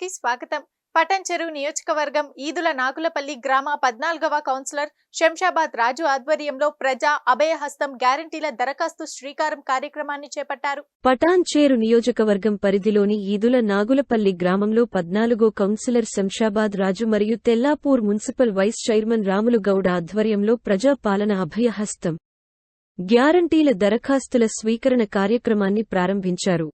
కి స్వాగతం. పటంచెరు నియోజకవర్గం ఈదుల నాగులపల్లి గ్రామ పద్నాలుగవ కౌన్సిలర్ శంషాబాద్ రాజు ఆధ్వర్యంలో ప్రజా అభయహస్తం గ్యారంటీల దరఖాస్తు శ్రీకారం కార్యక్రమాన్ని చేపట్టారు. పటాన్చేరు నియోజకవర్గం పరిధిలోని ఈదుల నాగులపల్లి గ్రామంలో పద్నాలుగో కౌన్సిలర్ శంషాబాద్ రాజు మరియు Tellapur municipal vice chairman Ramulu Gouda ఆధ్వర్యంలో ప్రజాపాలన అభయహస్తం గ్యారంటీల దరఖాస్తుల స్వీకరణ కార్యక్రమాన్ని ప్రారంభించారు.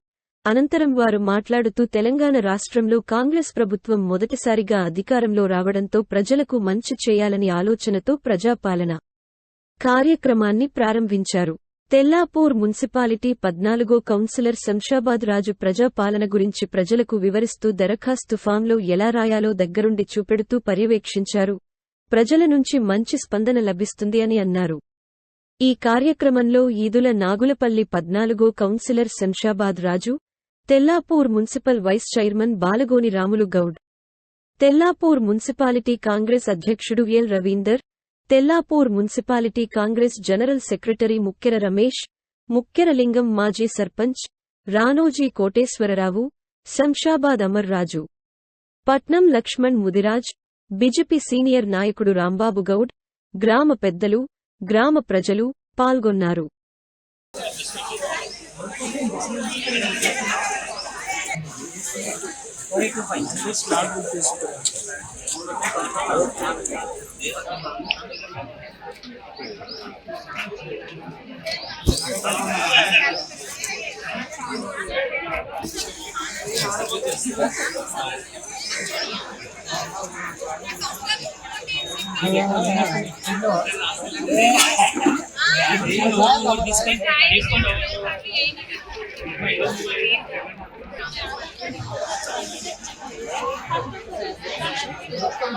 అనంతరం వారు మాట్లాడుతూ తెలంగాణ రాష్ట్రంలో కాంగ్రెస్ ప్రభుత్వం మొదటిసారిగా అధికారంలో రావడంతో ప్రజలకు మంచి చేయాలని ఆలోచనతో ప్రజాపాలన కార్యక్రమాన్ని ప్రారంభించారు. తెల్లాపూర్ మున్సిపాలిటీ పద్నాలుగో కౌన్సిలర్ శంషాబాద్ రాజు ప్రజాపాలన గురించి ప్రజలకు వివరిస్తూ దరఖాస్తు ఫామ్లో ఎలా రాయాలో దగ్గరుండి చూపెడుతూ పర్యవేక్షించారు. ప్రజల నుంచి మంచి స్పందన లభిస్తుంది అని అన్నారు. ఈ కార్యక్రమంలో ఈదుల నాగులపల్లి పద్నాలుగో councillor Shamshabad Raju Tellapur municipal vice chairman Balagoni Ramulu Goud. Tellapur municipality Congress అధ్యక్షుడు L Ravinder Tellapur municipality Congress general secretary Mukkera Ramesh Mukkeralingam మాజీ సర్పంచ్ రానోజీ కోటేశ్వరరావు శంషాబాద్ అమర్రాజు పట్నం లక్ష్మణ్ ముదిరాజ్ బిజెపి సీనియర్ నాయకుడు రాంబాబు గౌడ్ గ్రామ పెద్దలు గ్రామ ప్రజలు పాల్గొన్నారు. డిస్కౌంట్ డిస్కౌంట్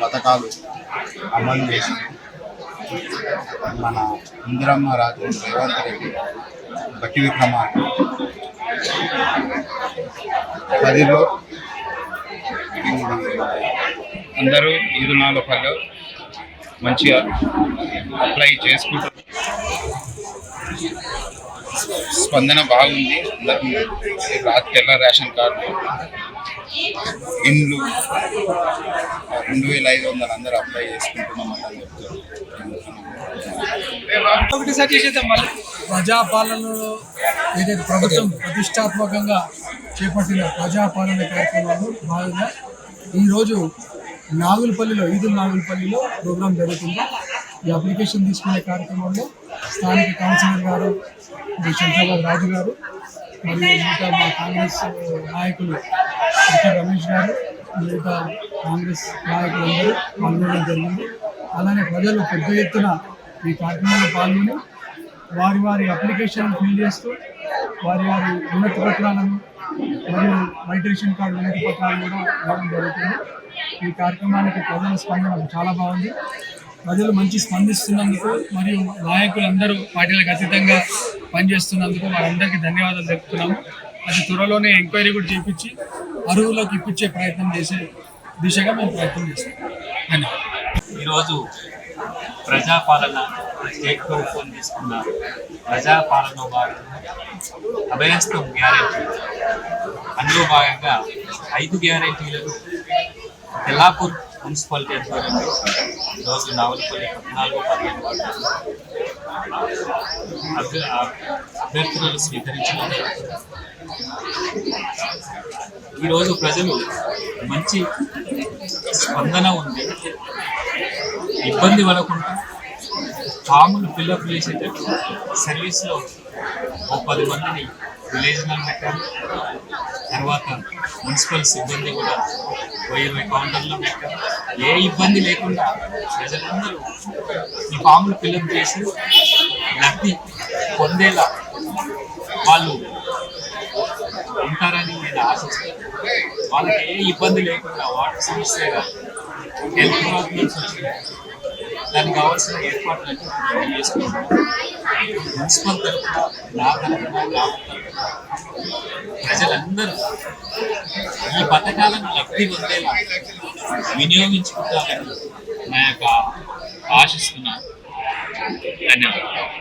పథకాలు అమలు చేసి మన ఇందిరమ్మ రాజు రేవంత్ రెడ్డి బట్టి విక్రమార్క పదిలో అందరూ ఈదునాలపల్లి మంచిగా అప్లై చేసుకుంటారు స్పందన బాగుంది. అందరూ రాత్రి తెల్ల రేషన్ కార్డు? ఇండ్లు రెండు వేల ఐదు వందలు అందరూ అప్లై చేసుకుంటున్నాం అని చెప్తారు ప్రజాపాలనలో ఏదైతే ప్రభుత్వం ప్రతిష్టాత్మకంగా చేపట్టిన ప్రజాపాలన కార్యక్రమంలో భాగంగా ఈరోజు నాగులపల్లిలో ఈదుల నాగులపల్లిలో ప్రోగ్రాం జరుగుతుంది. ఈ అప్లికేషన్ తీసుకునే కార్యక్రమంలో స్థానిక కౌన్సిలర్ గారు శ్రీ శంకర్బాబు రాజు గారు మరియు మిగతా మా కాంగ్రెస్ నాయకులు రమేష్ గారు మిగతా కాంగ్రెస్ నాయకులందరూ పాల్గొనడం జరిగింది. అలానే ప్రజలు పెద్ద ఎత్తున ఈ కార్యక్రమంలో పాల్గొని వారి వారి అప్లికేషన్ ఫిల్ చేస్తూ వారి వారి ఉన్నత పత్రాలను మరియు మైగ్రేషన్ కార్డు ఉన్నత పత్రాలను కూడా ఇవ్వడం జరుగుతుంది. ఈ కార్యక్రమానికి ప్రజల స్పందన చాలా బాగుంది. ప్రజలు మంచి స్పందిస్తున్నందుకు మరియు నాయకులందరూ పార్టీలకు అతీతంగా పనిచేస్తున్నందుకు వారందరికీ ధన్యవాదాలు తెలుపుతున్నాము. అది త్వరలోనే ఎంక్వైరీ కూడా చేయించి అరువులోకి ఇప్పించే ప్రయత్నం చేసే దిశగా మేము ప్రయత్నం చేస్తాం. ధన్యవాదాలు. ఈరోజు ప్రజాపాలన స్టేట్ ప్రభుత్వం తీసుకున్న ప్రజాపాలన భాగంగా అభయస్థం గ్యారెంటీ. అందులో భాగంగా ఐదు గ్యారెంటీలను తెల్లాపూర్ మున్సిపాలిటీ ఆధ్వర్యంలో ఈరోజు నావలపల్లి పద్నాలుగు పదిహేను వార్డు అభ్యర్థులను స్వీకరించడం ఈరోజు ప్రజలు మంచి స్పందన ఉంది. ఇబ్బంది పడకుండా ఫాములు ఫిల్అప్ చేసేటట్టు సర్వీస్లో ఓ పది మందిని విలేజ్ నెల పెట్టాము తర్వాత మున్సిపల్ సిబ్బంది కూడా ఓ ఇరవై కౌంటర్లు పెట్టారు. ఏ ఇబ్బంది లేకుండా ప్రజలందరూ ఈ పాములు ఫిల్అప్ చేసి లబ్ధి పొందేలా వాళ్ళు ఉంటారని నేను ఆశిస్తాను వాళ్ళకి ఏ ఇబ్బంది లేకుండా వాటర్ సమస్య హెల్త్ ప్రాబ్లమ్స్ వచ్చినాయి దానికి కావాల్సిన ఏర్పాట్లన్నీ మేము చేసుకుంటాం మున్సిపల్ తరఫున నా తరఫున గ్రామం తరఫున ప్రజలందరూ ఈ పథకాలను లబ్ధి పొందేలా వినియోగించుకుంటారని నా యొక్క ఆశిస్తున్నాను ధన్యవాదాలు.